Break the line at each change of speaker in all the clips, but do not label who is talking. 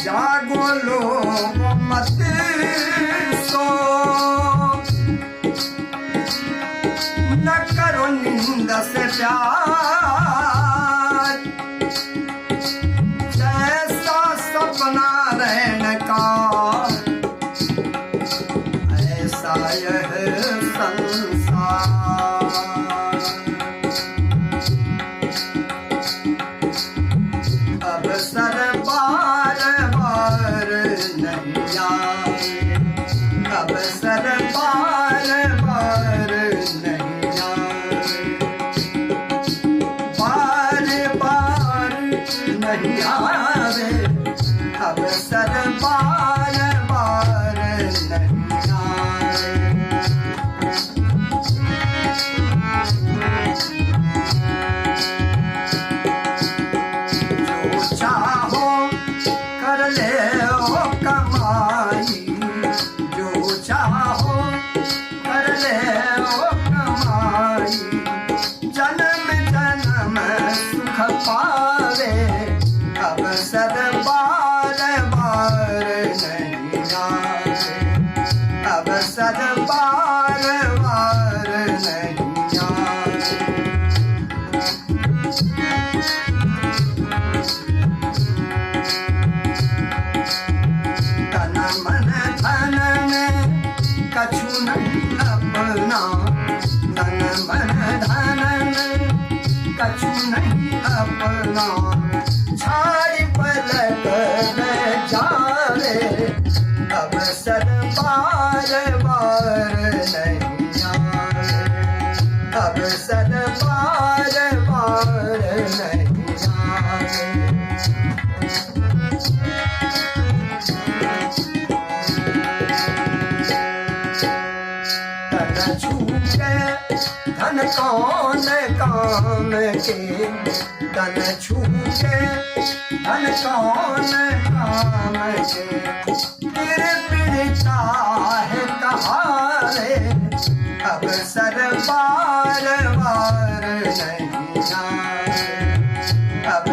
जागो लोग मत सो न करो निंद से प्यार। जैसा सपना रहने का। ऐसा यह संसार नहीं आवे अब सर बार कछु नहीं अपना छाड़ी पलट जावे. अब बार बार नहीं आवे बार बार नहीं आवे छूटे धन कौन काम के तन छूटे धन कौन काम के पीड़िता है कहारे अब सर बार बार नहीं अब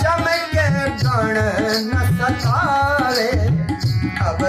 चमके गण न सतारे अब